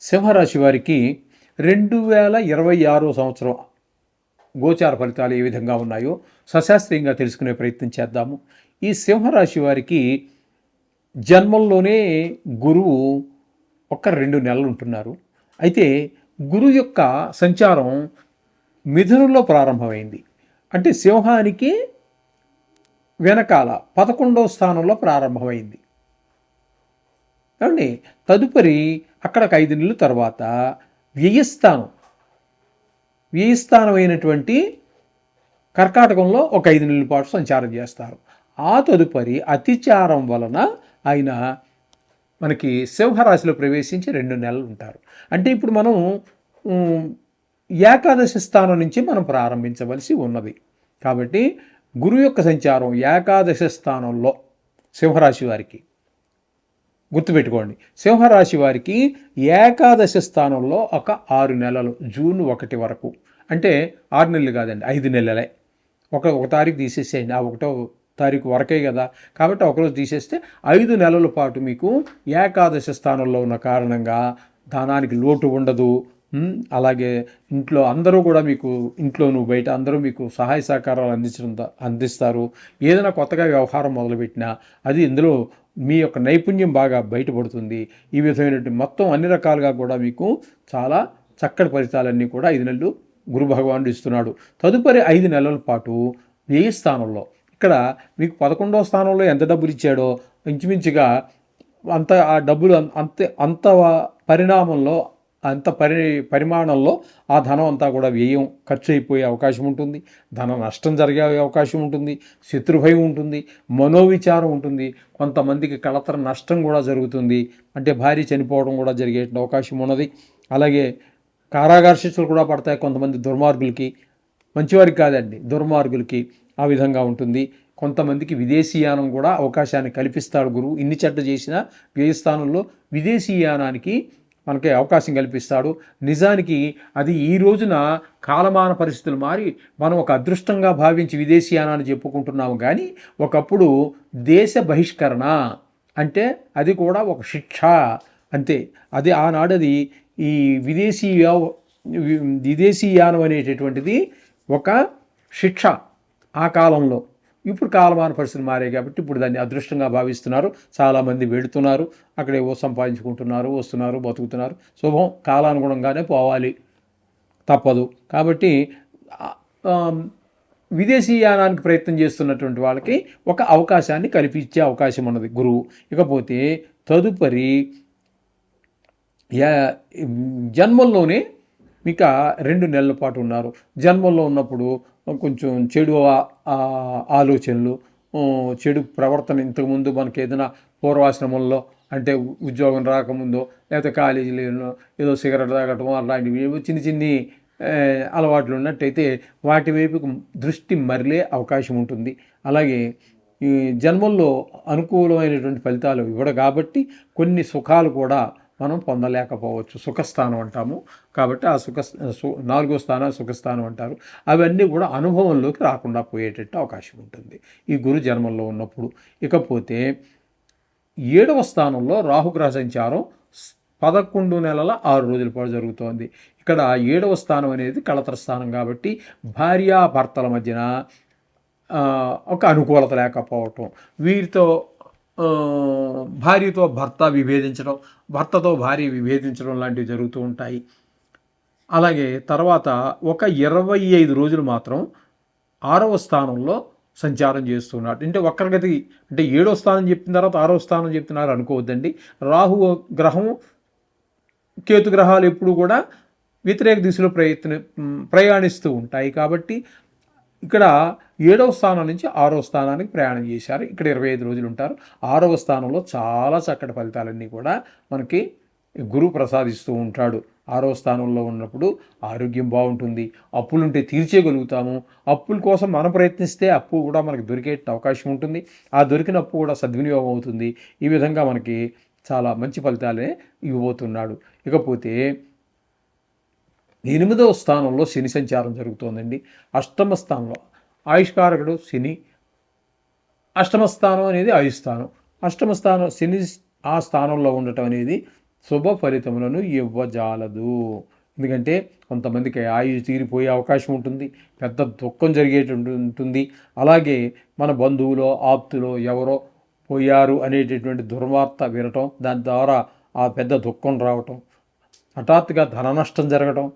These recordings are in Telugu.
సింహరాశి వారికి రెండు వేల ఇరవై ఆరో సంవత్సరం గోచార ఫలితాలు ఏ విధంగా ఉన్నాయో సశాస్త్రీయంగా తెలుసుకునే ప్రయత్నం చేద్దాము. ఈ సింహరాశి వారికి జన్మంలోనే గురువు ఒక రెండు నెలలు ఉంటున్నారు. అయితే గురువు యొక్క సంచారం మిథునంలో ప్రారంభమైంది. అంటే సింహానికి వెనకాల పదకొండవ స్థానంలో ప్రారంభమైంది. కాబట్టి తదుపరి అక్కడికి ఐదు నెలల తర్వాత వ్యయస్థానం వ్యయస్థానం అయినటువంటి కర్కాటకంలో ఒక ఐదు నెలల పాటు సంచారం చేస్తారు. ఆ తదుపరి అతిచారం వలన ఆయన మనకి సింహరాశిలో ప్రవేశించి రెండు నెలలు ఉంటారు. అంటే ఇప్పుడు మనం ఏకాదశి స్థానం నుంచి మనం ప్రారంభించవలసి ఉన్నది. కాబట్టి గురువు యొక్క సంచారం ఏకాదశి స్థానంలో సింహరాశి వారికి. గుర్తుపెట్టుకోండి. సింహరాశి వారికి ఏకాదశ స్థానంలో ఒక ఆరు నెలలు జూన్ ఒకటి వరకు. అంటే ఆరు నెలలు కాదండి ఐదు నెలలే. ఒక ఒక తారీఖు తీసేసేయండి. ఆ ఒకటో తారీఖు వరకే కదా. కాబట్టి ఒకరోజు తీసేస్తే ఐదు నెలల పాటు మీకు ఏకాదశ స్థానంలో ఉన్న కారణంగా ధనానికి లోటు ఉండదు. అలాగే ఇంట్లో అందరూ కూడా మీకు ఇంట్లోనూ బయట అందరూ మీకు సహాయ సహకారాలు అందించడం అందిస్తారు. ఏదైనా కొత్తగా వ్యవహారం మొదలుపెట్టినా అది ఇందులో మీ యొక్క నైపుణ్యం బాగా బయటపడుతుంది. ఈ విధమైనటువంటి మొత్తం అన్ని రకాలుగా కూడా మీకు చాలా చక్కటి ఫలితాలన్నీ కూడా ఐదు నెలలు గురు భగవానుడు ఇస్తున్నాడు. తదుపరి ఐదు నెలల పాటు వ్యయ స్థానంలో? ఇక్కడ మీకు పదకొండవ స్థానంలో ఎంత డబ్బులు ఇచ్చాడో ఇంచుమించుగా అంత ఆ డబ్బులు అం- అంతే అంత పరిణామంలో అంత పరి పరిమాణంలో ఆ ధనం అంతా కూడా వ్యయం ఖర్చు అయిపోయే అవకాశం ఉంటుంది. ధన నష్టం జరిగే అవకాశం ఉంటుంది. శత్రుభయం ఉంటుంది. మనోవిచారం ఉంటుంది. కొంతమందికి కళతర నష్టం కూడా జరుగుతుంది. అంటే భార్య చనిపోవడం కూడా జరిగే అవకాశం ఉన్నది. అలాగే కారాగార శిక్షలు కూడా పడతాయి కొంతమంది దుర్మార్గులకి. మంచివారికి కాదండి దుర్మార్గులకి ఆ విధంగా ఉంటుంది. కొంతమందికి విదేశీయానం కూడా అవకాశాన్ని కల్పిస్తాడు గురువు. ఇన్ని చెడ్డ చేసిన వ్యయస్థానంలో విదేశీయానానికి మనకి అవకాశం కల్పిస్తాడు. నిజానికి అది ఈ రోజున కాలమాన పరిస్థితులు మారి మనం ఒక అదృష్టంగా భావించి విదేశీయానాన్ని చెప్పుకుంటున్నాము. కానీ ఒకప్పుడు దేశ బహిష్కరణ అంటే అది కూడా ఒక శిక్ష అంతే. అది ఆనాడది ఈ విదేశీ విదేశీయానం అనేటటువంటిది ఒక శిక్ష ఆ కాలంలో. ఇప్పుడు కాలమాన పరిస్థితులు మారాయి కాబట్టి ఇప్పుడు దాన్ని అదృష్టంగా భావిస్తున్నారు. చాలామంది వెళుతున్నారు. అక్కడే ఏవో సంపాదించుకుంటున్నారు వస్తున్నారు బతుకుతున్నారు. శుభం కాలానుగుణంగానే పోవాలి. తప్పదు. కాబట్టి విదేశీ యానానికి విదేశీయానానికి ప్రయత్నం చేస్తున్నటువంటి వాళ్ళకి ఒక అవకాశాన్ని కల్పించే అవకాశం ఉన్నది గురువు. ఇకపోతే తదుపరి జన్మల్లోనే జన్మంలోనే రెండు నెలల పాటు ఉన్నారు. జన్మంలో ఉన్నప్పుడు కొంచెం చెడు ఆ- ఆలోచనలు చెడు ప్రవర్తన ఇంతకుముందు మనకి ఏదైనా పూర్వాశ్రమంలో అంటే ఉద్యోగం రాకముందో లేకపోతే కాలేజీలో ఏదో సిగరెట్ తాగటం అలాంటివి చిన్ని చిన్ని అలవాట్లు ఉన్నట్టయితే వాటి వైపుకు దృష్టి మరలే అవకాశం ఉంటుంది. అలాగే ఈ జన్మల్లో అనుకూలమైనటువంటి ఫలితాలు ఇవ్వడం కాబట్టి కొన్ని సుఖాలు కూడా మనం పొందలేకపోవచ్చు. సుఖస్థానం అంటాము. కాబట్టి ఆ సుఖ సు- నాలుగో స్థానం సుఖస్థానం అంటారు. అవన్నీ కూడా అనుభవంలోకి రాకుండా పోయేటట్టు అవకాశం ఉంటుంది. ఈ గురు జన్మంలో ఉన్నప్పుడు. ఇకపోతే ఏడవ స్థానంలో రాహుగ్రహ సంచారం పదకొండు నెలల ఆరు రోజుల పాటు జరుగుతోంది. ఇక్కడ ఏడవ స్థానం అనేది కళతర స్థానం కాబట్టి భార్యాభర్తల మధ్యన ఒక అనుకూలత లేకపోవటం. వీరితో భార్యతో భర్త విభేదించడం భర్తతో భార్య విభేదించడం లాంటివి జరుగుతూ ఉంటాయి. అలాగే తర్వాత ఒక ఇరవై ఐదు రోజులు మాత్రం ఆరవ స్థానంలో సంచారం చేస్తున్నాడు అంటే వక్రగతి అంటే ఏడో స్థానం చెప్పిన తర్వాత ఆరో స్థానం చెప్తున్నారు అనుకోవద్దండి. రాహు గ్రహం కేతు గ్రహాలు ఎప్పుడు కూడా వ్యతిరేక దిశలో ప్రయత్న ప్రయాణిస్తూ ఉంటాయి. కాబట్టి ఇక్కడ ఏడవ స్థానం నుంచి ఆరవ స్థానానికి ప్రయాణం చేశారు. ఇక్కడ ఇరవై ఐదు రోజులు ఉంటారు. ఆరవ స్థానంలో చాలా చక్కటి ఫలితాలన్నీ కూడా మనకి గురువు ప్రసాదిస్తూ ఉంటాడు. ఆరవ స్థానంలో ఉన్నప్పుడు ఆరోగ్యం బాగుంటుంది. అప్పులుంటే తీర్చేయగలుగుతాము. అప్పుల కోసం మనం ప్రయత్నిస్తే అప్పు కూడా మనకి దొరికే అవకాశం ఉంటుంది. ఆ దొరికిన అప్పు కూడా సద్వినియోగం అవుతుంది. ఈ విధంగా మనకి చాలా మంచి ఫలితాలే ఇవ్వబోతున్నాడు. ఇకపోతే ఎనిమిదవ స్థానంలో శని సంచారం జరుగుతోందండి. అష్టమ స్థానంలో ఆయుష్కారకుడు శని. అష్టమ స్థానం అనేది ఆయుస్థానం అష్టమ స్థానం శని ఆ స్థానంలో ఉండటం అనేది శుభ ఫలితములను ఇవ్వజాలదు. ఎందుకంటే కొంతమందికి ఆయుష్ తీరిపోయే అవకాశం ఉంటుంది పెద్ద దుఃఖం జరిగేటువంటి ఉంటుంది. అలాగే మన బంధువులో ఆప్తులో ఎవరో పోయారు అనేటటువంటి దుర్వార్త వినటం దాని ద్వారా ఆ పెద్ద దుఃఖం రావటం హఠాత్తుగా ధన నష్టం జరగటం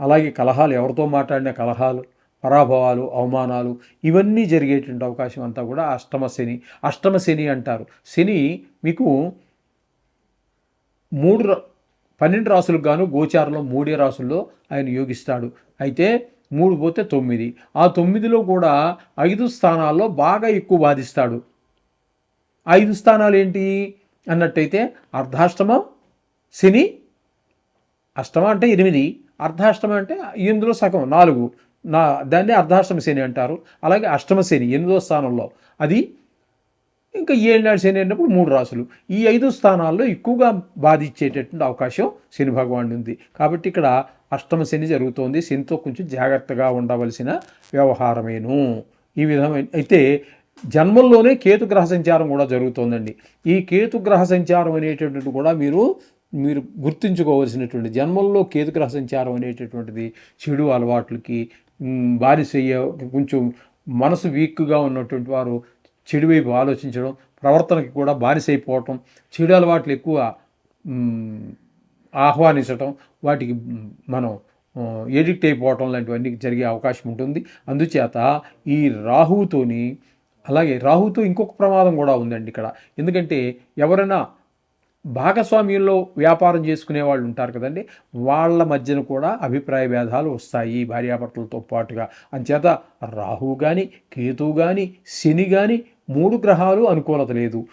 అలాగే కలహాలు ఎవరితో మాట్లాడిన కలహాలు పరాభవాలు అవమానాలు ఇవన్నీ జరిగేటువంటి అవకాశం అంతా కూడా అష్టమ శని అష్టమ శని అంటారు. శని మీకు మూడు రా- పన్నెండు రాసులకు గాను గోచారంలో మూడే రాసుల్లో ఆయన యోగిస్తాడు. అయితే మూడు పోతే తొమ్మిది. ఆ తొమ్మిదిలో కూడా ఐదు స్థానాల్లో బాగా ఎక్కువ బాధిస్తాడు. ఐదు స్థానాలు ఏంటి అన్నట్టయితే అర్ధాష్టమం శని అష్టమ అంటే ఎనిమిది. అర్ధాష్టమ అంటే ఇందులో సగం నాలుగు. నా దాన్ని అర్ధాష్టమ శని అంటారు. అలాగే అష్టమ శని ఎనిమిదో స్థానంలో. అది ఇంకా ఏళ్ళనాడు శని అయినప్పుడు మూడు రాసులు ఈ ఐదు స్థానాల్లో ఎక్కువగా బాధించేటటువంటి అవకాశం శని భగవానుడు ఉంది. కాబట్టి ఇక్కడ అష్టమ శని జరుగుతోంది. శనితో కొంచెం జాగ్రత్తగా ఉండవలసిన వ్యవహారమేను. ఈ విధమైన అయితే జన్మల్లోనే కేతు గ్రహ సంచారం కూడా జరుగుతోందండి. ఈ కేతు గ్రహ సంచారం అనేటటువంటి కూడా మీరు మీరు గుర్తుంచుకోవాల్సినటువంటి జన్మల్లో కేతు గ్రహ సంచారం అనేటటువంటిది చెడు అలవాట్లకి బానిసయ్య కొంచెం మనసు వీక్గా ఉన్నటువంటి వారు చెడు వైపు ఆలోచించడం ప్రవర్తనకి కూడా బానిసైపోవటం చెడు అలవాట్లు ఎక్కువ ఆహ్వానించటం వాటికి మనం ఎడిక్ట్ అయిపోవటం లాంటివన్నీ జరిగే అవకాశం ఉంటుంది. అందుచేత ఈ రాహుతోని అలాగే రాహుతో ఇంకొక ప్రమాదం కూడా ఉందండి ఇక్కడ. ఎందుకంటే ఎవరైనా భాగస్వామ్యంలో వ్యాపారం చేసుకునే వాళ్ళు ఉంటారు కదండి. వాళ్ళ మధ్యన కూడా అభిప్రాయ భేదాలు వస్తాయి. భార్యాభర్తలతో పాటుగా. అంచేత రాహువు కానీ కేతువు కానీ శని కానీ మూడు గ్రహాలు అనుకూలత లేదు.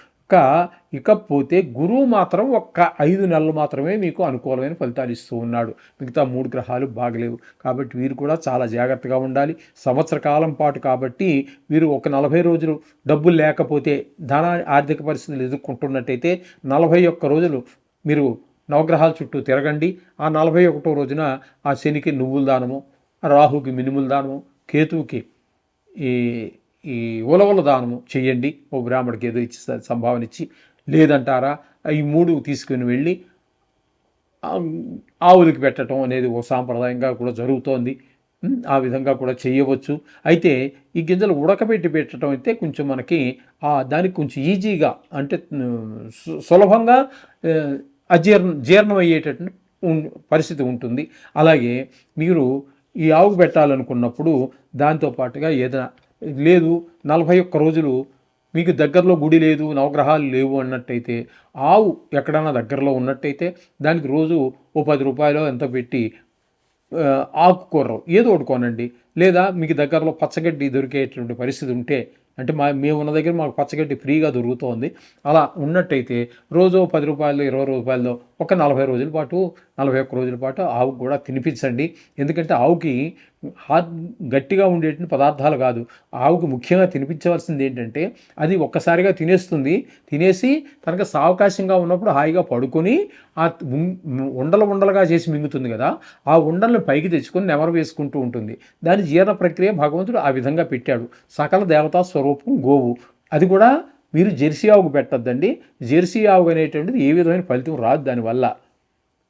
ఇకపోతే గురువు మాత్రం ఒక్క ఐదు నెలలు మాత్రమే మీకు అనుకూలమైన ఫలితాలు ఇస్తూ ఉన్నాడు. మిగతా మూడు గ్రహాలు బాగలేవు. కాబట్టి వీరు కూడా చాలా జాగ్రత్తగా ఉండాలి. సంవత్సర కాలం పాటు కాబట్టి వీరు ఒక నలభై రోజులు డబ్బులు లేకపోతే ధన ఆర్థిక పరిస్థితులు ఎదుర్కొంటున్నట్టయితే నలభై ఒక్క రోజులు మీరు నవగ్రహాల చుట్టూ తిరగండి. ఆ నలభై ఒకటో రోజున ఆ శనికి నువ్వుల దానము రాహుకి మినుముల దానము కేతువుకి ఈ ఈ ఉలవల దానము చేయండి. ఓ బ్రాహ్మడికి ఏదో ఇచ్చి సంభావన ఇచ్చి లేదంటారా? ఈ మూడు తీసుకుని వెళ్ళి ఆవులకి పెట్టడం అనేది ఓ సాంప్రదాయంగా కూడా జరుగుతోంది. ఆ విధంగా కూడా చేయవచ్చు. అయితే ఈ గింజలు ఉడకబెట్టి పెట్టడం అయితే కొంచెం మనకి దానికి కొంచెం ఈజీగా అంటే సు- సులభంగా అజీర్ణ జీర్ణం అయ్యేటట్టు పరిస్థితి ఉంటుంది. అలాగే మీరు ఈ ఆవుకు పెట్టాలనుకున్నప్పుడు దాంతో పాటుగా ఏదైనా లేదు నలభై ఒక్క రోజులు మీకు దగ్గరలో గుడి లేదు నవగ్రహాలు లేవు అన్నట్టయితే ఆవు ఎక్కడైనా దగ్గరలో ఉన్నట్టయితే దానికి రోజు ఓ పది రూపాయలు ఎంత పెట్టి ఆ, ఆకుకూరలు ఏదో ఒకటి కొనండి. లేదా మీకు దగ్గరలో పచ్చగడ్డి దొరికేటువంటి పరిస్థితి ఉంటే అంటే మా మేము ఉన్న దగ్గర మాకు పచ్చగడ్డి ఫ్రీగా దొరుకుతోంది. అలా ఉన్నట్టయితే రోజు పది రూపాయలు ఇరవై రూపాయలు ఒక నలభై రోజుల పాటు నలభై ఒక్క రోజుల పాటు ఆవుకు కూడా తినిపించండి. ఎందుకంటే ఆవుకి హార్డ్ గట్టిగా ఉండేటువంటి పదార్థాలు కాదు. ఆవుకు ముఖ్యంగా తినిపించవలసింది ఏంటంటే అది ఒక్కసారిగా తినేస్తుంది. తినేసి తనకు సావకాశంగా ఉన్నప్పుడు హాయిగా పడుకొని ఆ ఉండలు ఉండలుగా చేసి మింగుతుంది కదా ఆ ఉండలను పైకి తెచ్చుకొని నెమరు వేసుకుంటూ ఉంటుంది. దాని జీర్ణ ప్రక్రియ భగవంతుడు ఆ విధంగా పెట్టాడు. సకల దేవతా స్వరూపం గోవు. అది కూడా మీరు జెర్సీ ఆవుకు పెట్టద్దండి. జెర్సీ ఆవు అనేటువంటిది ఏ విధమైన ఫలితం రాదు దానివల్ల.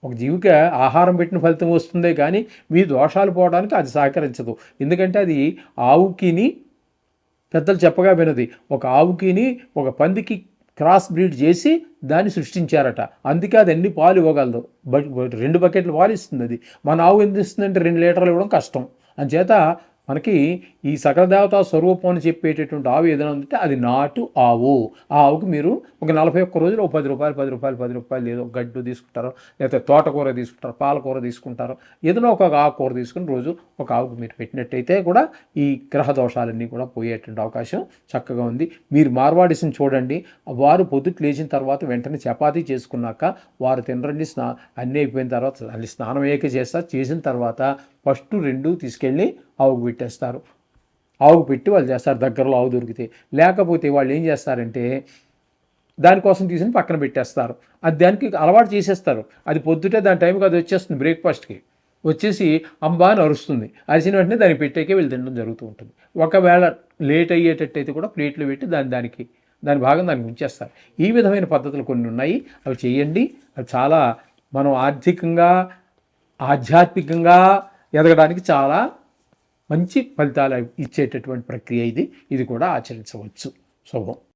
ఒక జీవికి ఆహారం పెట్టిన ఫలితం వస్తుందే కానీ మీ దోషాలు పోవడానికి అది సహకరించదు. ఎందుకంటే అది ఆవుకిని పెద్దలు చెప్పగా వినది. ఒక ఆవుకిని ఒక పందికి క్రాస్ బ్రీడ్ చేసి దాన్ని సృష్టించారట. అందుకే అది అన్ని పాలు ఇవ్వగలదు? బట్ రెండు బకెట్లు పాలు ఇస్తుంది అది. మన ఆవు ఎందుకు ఇస్తుందంటే రెండు లీటర్లు ఇవ్వడం కష్టం. అంచేత మనకి ఈ సకల దేవతా స్వరూపం అని చెప్పేటటువంటి ఆవు ఏదైనా ఉందంటే అది నాటు ఆవు. ఆ ఆవుకు మీరు ఒక నలభై ఒక్క రోజులు ఒక పది రూపాయలు పది రూపాయలు పది రూపాయలు ఏదో గడ్డు తీసుకుంటారో లేకపోతే తోటకూర తీసుకుంటారు పాలకూర తీసుకుంటారు ఏదైనా ఒక ఆకుకూర తీసుకుని రోజు ఒక ఆవుకు మీరు పెట్టినట్టయితే కూడా ఈ గ్రహ దోషాలన్నీ కూడా పోయేటువంటి అవకాశం చక్కగా ఉంది. మీరు మార్వాడిసిని చూడండి. వారు పొద్దుట లేచిన తర్వాత వెంటనే చపాతీ చేసుకున్నాక వారు తినరండి స్నా అన్నీ అయిపోయిన తర్వాత అన్ని స్నానం ఏక చేస్తారు చేసిన తర్వాత ఫస్ట్ రెండు తీసుకెళ్ళి ఆవుకు పెట్టేస్తారు. ఆవుకు పెట్టి వాళ్ళు చేస్తారు దగ్గరలో ఆవు దొరికితే. లేకపోతే వాళ్ళు ఏం చేస్తారంటే దానికోసం తీసుకుని పక్కన పెట్టేస్తారు. అది దానికి అలవాటు చేసేస్తారు. అది పొద్దుటే దాని టైంకి అది వచ్చేస్తుంది బ్రేక్ఫాస్ట్కి. వచ్చేసి అంబా అని అరుస్తుంది. అరిచిన వెంటనే దానికి పెట్టేకే వీళ్ళు తినడం జరుగుతూ ఉంటుంది. ఒకవేళ లేట్ అయ్యేటట్టయితే కూడా ప్లేట్లు పెట్టి దాని దానికి దాని భాగం దానికి ఉంచేస్తారు. ఈ విధమైన పద్ధతులు కొన్ని ఉన్నాయి. అవి చేయండి. అవి చాలా మనం ఆర్థికంగా ఆధ్యాత్మికంగా ఎదగడానికి చాలా మంచి ఫలితాలు ఇచ్చేటటువంటి ప్రక్రియ ఇది. ఇది కూడా ఆచరించవచ్చు. శుభం.